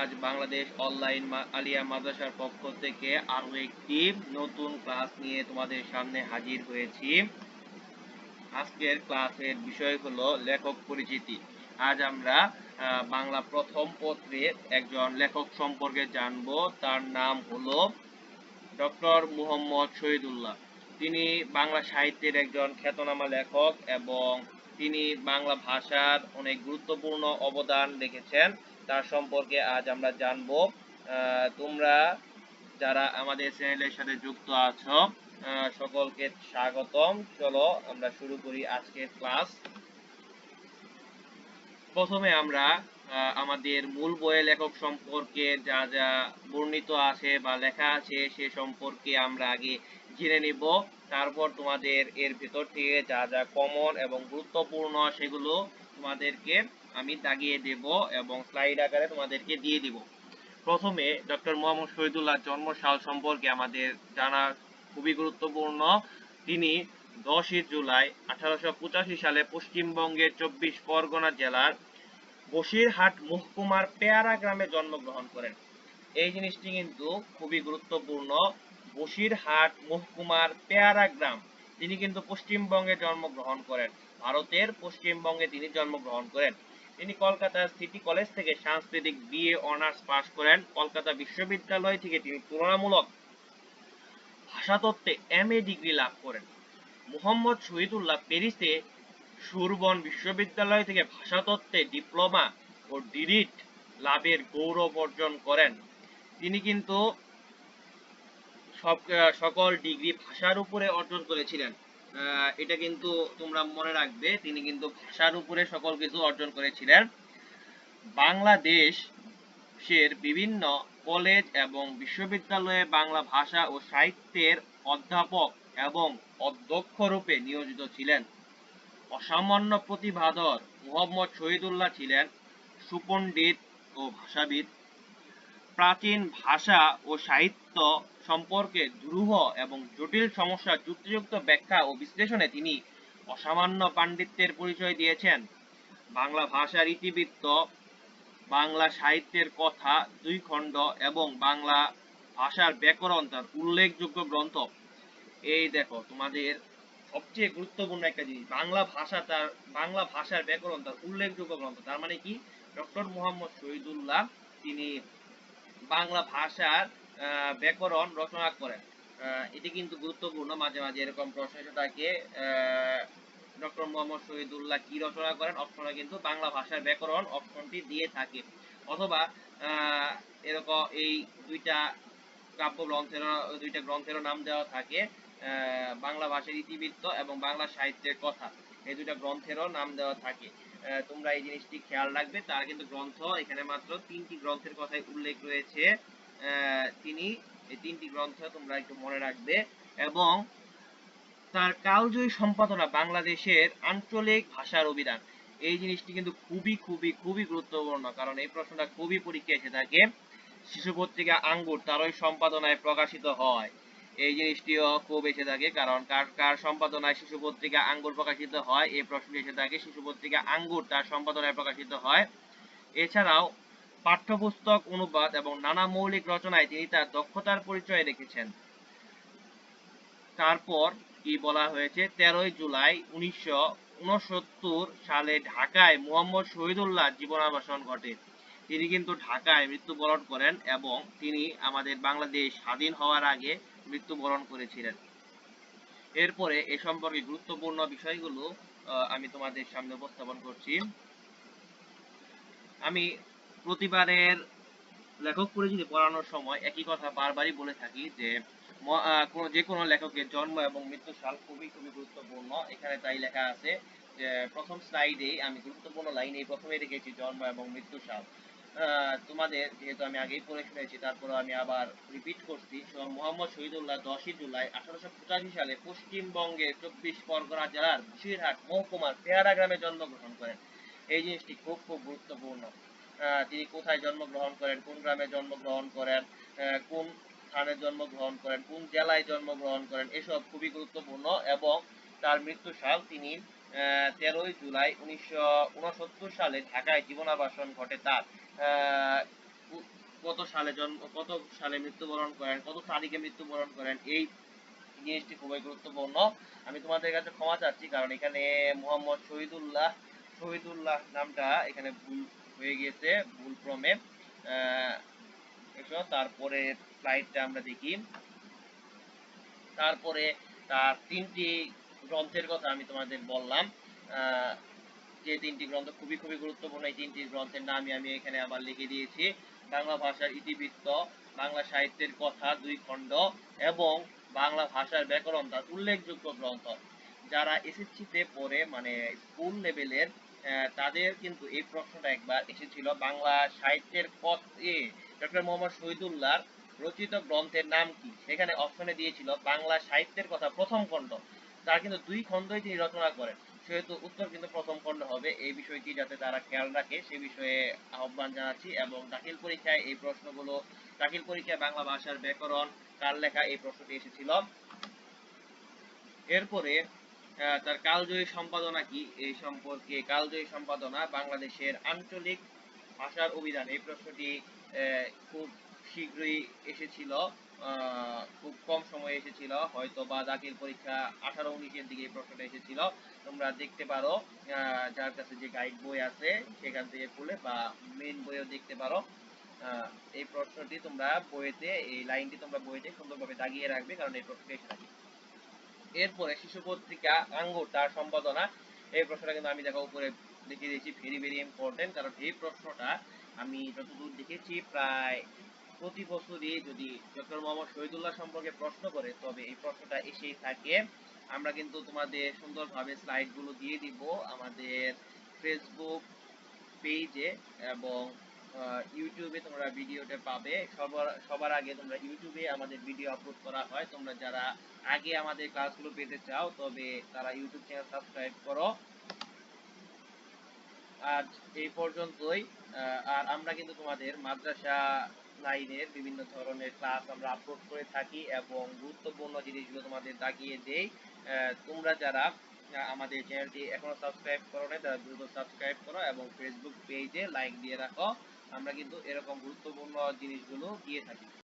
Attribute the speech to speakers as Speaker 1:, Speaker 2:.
Speaker 1: আজ বাংলাদেশ অনলাইন আলিয়া মাদ্রাসার পক্ষ থেকে আরো একটি নতুন ক্লাস নিয়ে তোমাদের সামনে হাজির হয়েছি আজকের ক্লাসের বিষয় হলো লেখক পরিচিতি আজ আমরা বাংলা প্রথম পত্রে একজন লেখক সম্পর্কে জানব তার নাম হলো ডক্টর মুহম্মদ শহীদুল্লাহ তিনি বাংলা সাহিত্যের একজন খ্যাতনামা লেখক এবং তিনি বাংলা ভাষার অনেক গুরুত্বপূর্ণ অবদান রেখেছেন তার সম্পর্কে আজ আমরা জানব তোমরা যারা আমাদের চ্যানেলের সাথে যুক্ত আছো সকলকে স্বাগতম চলো আমরা শুরু করি আজকের ক্লাস প্রথমে আমরা আমাদের মূল বইয়ের লেখক সম্পর্কে যা যা বর্ণিত আছে বা লেখা আছে সে সম্পর্কে আমরা আগে জেনে নিব তারপর তোমাদের এর ভেতর থেকে যা যা কমন এবং গুরুত্বপূর্ণ সেগুলো তোমাদেরকে আমি দাগিয়ে দেব এবং স্লাইড আকারে তোমাদেরকে দিয়ে দিব প্রথমে ডক্টর মোহাম্মদ শহীদুল্লাহ জন্মসাল সম্পর্কে আমাদের জানা খুবই গুরুত্বপূর্ণ তিনি দশই জুলাই আঠারোশো সালে পশ্চিমবঙ্গের চব্বিশ পরগনা জেলার বসিরহাট মহকুমার পেয়ারা গ্রামে জন্মগ্রহণ করেন এই জিনিসটি কিন্তু খুবই গুরুত্বপূর্ণ বসিরহাট মহকুমার পেয়ারা গ্রাম তিনি কিন্তু পশ্চিমবঙ্গে জন্মগ্রহণ করেন ভারতের পশ্চিমবঙ্গে তিনি জন্মগ্রহণ করেন তিনি কলকাতা সিটি কলেজ থেকে সাংস্কৃতিক বিএ অনার্স পাস করেন কলকাতা বিশ্ববিদ্যালয় থেকে তিনি তুলনামূলক ভাষাতত্ত্বে এম এ ডিগ্রি লাভ করেন মোহাম্মদ শহীদুল্লাহ প্যারিসে সুরবন বিশ্ববিদ্যালয় থেকে ভাষাতত্ত্বে ডিপ্লোমা ও ডিরিট লাভের গৌরব অর্জন করেন তিনি কিন্তু সব সকল ডিগ্রি ভাষার উপরে অর্জন করেছিলেন এটা কিন্তু তোমরা মনে রাখবে তিনি কিন্তু ভাষার উপরে সকল কিছু অর্জন করেছিলেন বাংলাদেশ বিশ্বের বিভিন্ন কলেজ এবং বিশ্ববিদ্যালয়ে বাংলা ভাষা ও সাহিত্যের অধ্যাপক এবং অধ্যক্ষ রূপে নিয়োজিত ছিলেন অসামান্য প্রতিভাধর মোহাম্মদ শহীদুল্লাহ ছিলেন সুপণ্ডিত ও ভাষাবিদ প্রাচীন ভাষা ও সাহিত্য সম্পর্কে দ্রুহ এবং জটিল সমস্যা যুক্তিযুক্ত ব্যাখ্যা ও বিশ্লেষণে তিনি অসামান্য পাণ্ডিত্যের পরিচয় দিয়েছেন বাংলা ভাষার ইতিবৃত্ত বাংলা সাহিত্যের কথা দুই খণ্ড এবং বাংলা ভাষার ব্যাকরণ তার উল্লেখযোগ্য গ্রন্থ এই দেখো তোমাদের সবচেয়ে গুরুত্বপূর্ণ একটা জিনিস বাংলা ভাষা তার বাংলা ভাষার ব্যাকরণ তার উল্লেখযোগ্য গ্রন্থ তার মানে কি ডক্টর মোহাম্মদ শহীদুল্লাহ তিনি বাংলা ভাষার ব্যাকরণ রচনা করেন এটি কিন্তু গুরুত্বপূর্ণ মাঝে মাঝে এরকম প্রশ্ন এসে থাকে ডক্টর মোহাম্মদ শহীদুল্লাহ কি রচনা করেন অপশনে কিন্তু বাংলা ভাষার ব্যাকরণ অপশনটি দিয়ে থাকে অথবা এরকম এই দুইটা কাব্য গ্রন্থের দুইটা গ্রন্থেরও নাম দেওয়া থাকে বাংলা ভাষার ইতিবৃত্ত এবং বাংলা সাহিত্যের কথা এই দুটা গ্রন্থেরও নাম দেওয়া থাকে তোমরা এই জিনিসটি খেয়াল রাখবে তার কিন্তু গ্রন্থ এখানে মাত্র তিনটি গ্রন্থের কথাই উল্লেখ রয়েছে তিনি এই তিনটি গ্রন্থ তোমরা একটু মনে রাখবে এবং তার কালজয়ী সম্পাদনা বাংলাদেশের আঞ্চলিক ভাষার অভিধান এই জিনিসটি কিন্তু খুবই খুবই খুবই গুরুত্বপূর্ণ কারণ এই প্রশ্নটা খুবই পরীক্ষা এসে থাকে শিশু পত্রিকা আঙ্গুর তারই সম্পাদনায় প্রকাশিত হয় এই জিনিসটিও খুব এসে থাকে কারণ কার কার সম্পাদনায় শিশু পত্রিকা আঙ্গুর প্রকাশিত হয় এই প্রশ্ন এসে থাকে শিশু পত্রিকা আঙ্গুর তার সম্পাদনায় প্রকাশিত হয় এছাড়াও পাঠ্যপুস্তক অনুবাদ এবং নানা মৌলিক রচনায় তিনি তার দক্ষতার পরিচয় রেখেছেন তারপর কি বলা হয়েছে তেরোই জুলাই উনিশশো সালে ঢাকায় মোহাম্মদ শহীদুল্লাহ জীবনাবাসন ঘটে তিনি কিন্তু ঢাকায় মৃত্যুবরণ করেন এবং তিনি আমাদের বাংলাদেশ স্বাধীন হওয়ার আগে মৃত্যুবরণ করেছিলেন এরপরে এ সম্পর্কে গুরুত্বপূর্ণ বিষয়গুলো আমি তোমাদের সামনে উপস্থাপন করছি আমি প্রতিবারের লেখক পরিচিতি পড়ানোর সময় একই কথা বারবারই বলে থাকি যে যে কোনো লেখকের জন্ম এবং মৃত্যু সাল খুবই খুবই গুরুত্বপূর্ণ এখানে তাই লেখা আছে যে প্রথম স্লাইডে আমি গুরুত্বপূর্ণ লাইনে প্রথমে রেখেছি জন্ম এবং মৃত্যু সাল তোমাদের যেহেতু আমি আগেই পড়ে শুনেছি তারপরে আমি আবার রিপিট করছি মোহাম্মদ শহীদুল্লাহ দশই জুলাই আঠারোশো পঁচাশি সালে পশ্চিমবঙ্গের চব্বিশ পরগনা জেলার বসিরহাট মহকুমার পেয়ারা গ্রামে জন্মগ্রহণ করেন এই জিনিসটি খুব খুব গুরুত্বপূর্ণ তিনি কোথায় জন্মগ্রহণ করেন কোন গ্রামে জন্মগ্রহণ করেন কোন স্থানে জন্মগ্রহণ করেন কোন জেলায় জন্মগ্রহণ করেন এসব খুবই গুরুত্বপূর্ণ এবং তার মৃত্যু সাল তিনি 13 জুলাই 1969 সালে ঢাকায় জীবনাবাসন ঘটে তার কত সালে জন্ম কত সালে মৃত্যুবরণ করেন কত তারিখে মৃত্যুবরণ করেন এই জিনিসটি খুবই গুরুত্বপূর্ণ আমি তোমাদের কাছে ক্ষমা চাচ্ছি কারণ এখানে মোহাম্মদ শহীদুল্লাহ শহীদুল্লাহ নামটা এখানে ভুল হয়ে গিয়েছে ভুল ক্রমে তারপরে ফ্লাইটটা আমরা দেখি তারপরে তার তিনটি গ্রন্থের কথা আমি তোমাদের বললাম যে তিনটি গ্রন্থ খুবই খুবই গুরুত্বপূর্ণ এই তিনটি গ্রন্থের নামই আমি এখানে আবার লিখে দিয়েছি বাংলা ভাষার ইতিবৃত্ত বাংলা সাহিত্যের কথা দুই খণ্ড এবং বাংলা ভাষার ব্যাকরণ তার উল্লেখযোগ্য গ্রন্থ যারা এসএসসিতে পড়ে মানে স্কুল লেভেলের তাদের কিন্তু এই প্রশ্নটা একবার এসেছিল বাংলা সাহিত্যের পথে ডক্টর মোহাম্মদ শহীদুল্লাহ রচিত গ্রন্থের নাম কি সেখানে অপশনে দিয়েছিল বাংলা সাহিত্যের কথা প্রথম খণ্ড তারা কিন্তু দুই খন্ডই তিনি রচনা করেন সেহেতু উত্তর কিন্তু প্রথম খন্ড হবে এই বিষয়টি যাতে তারা খেয়াল রাখে সে বিষয়ে আহ্বান জানাচ্ছি এবং দাখিল পরীক্ষায় এই প্রশ্নগুলো দাখিল পরীক্ষায় বাংলা ভাষার ব্যাকরণ কার লেখা এই প্রশ্নটি এসেছিল এরপরে তার কালজয়ী সম্পাদনা কি এই সম্পর্কে কালজয়ী সম্পাদনা বাংলাদেশের আঞ্চলিক ভাষার অভিধান এই প্রশ্নটি খুব শীঘ্রই এসেছিল খুব কম সময়ে এসেছিল হয়তো বা দাখিল পরীক্ষা আঠারো উনিশের দিকে প্রশ্নটা এসেছিল তোমরা দেখতে পারো যার কাছে যে গাইড বই আছে সেখান থেকে খুলে বা মেন বইও দেখতে পারো এই প্রশ্নটি তোমরা বইতে এই লাইনটি তোমরা বইতে সুন্দরভাবে দাগিয়ে রাখবে কারণ এই প্রশ্নটি এসে থাকে এরপরে শিশু পত্রিকা আঙ্গুর তার সম্পাদনা এই প্রশ্নটা কিন্তু আমি দেখো উপরে দেখিয়ে দিয়েছি ভেরি ভেরি ইম্পর্টেন্ট কারণ এই প্রশ্নটা আমি যতদূর দেখেছি প্রায় প্রতি বছরই যদি ডক্টর মোহাম্মদ শহীদুল্লাহ সম্পর্কে প্রশ্ন করে তবে এই প্রশ্নটা এসেই থাকে আমরা কিন্তু তোমাদের সুন্দরভাবে স্লাইড গুলো দিয়ে দিব আমাদের ফেসবুক পেজে এবং ইউটিউবে তোমরা ভিডিওটা পাবে সবার সবার আগে তোমরা ইউটিউবে আমাদের ভিডিও আপলোড করা হয় তোমরা যারা আগে আমাদের ক্লাসগুলো পেতে চাও তবে তারা ইউটিউব চ্যানেল সাবস্ক্রাইব করো আজ এই পর্যন্তই আর আমরা কিন্তু তোমাদের মাদ্রাসা লাইনের বিভিন্ন ধরনের ক্লাস আমরা আপলোড করে থাকি এবং গুরুত্বপূর্ণ জিনিসগুলো তোমাদের দাগিয়ে দেই তোমরা যারা আমাদের চ্যানেলটি এখনো সাবস্ক্রাইব করো নাই তারা দ্রুত সাবস্ক্রাইব করো এবং ফেসবুক পেজে লাইক দিয়ে রাখো আমরা কিন্তু এরকম গুরুত্বপূর্ণ জিনিসগুলো দিয়ে থাকি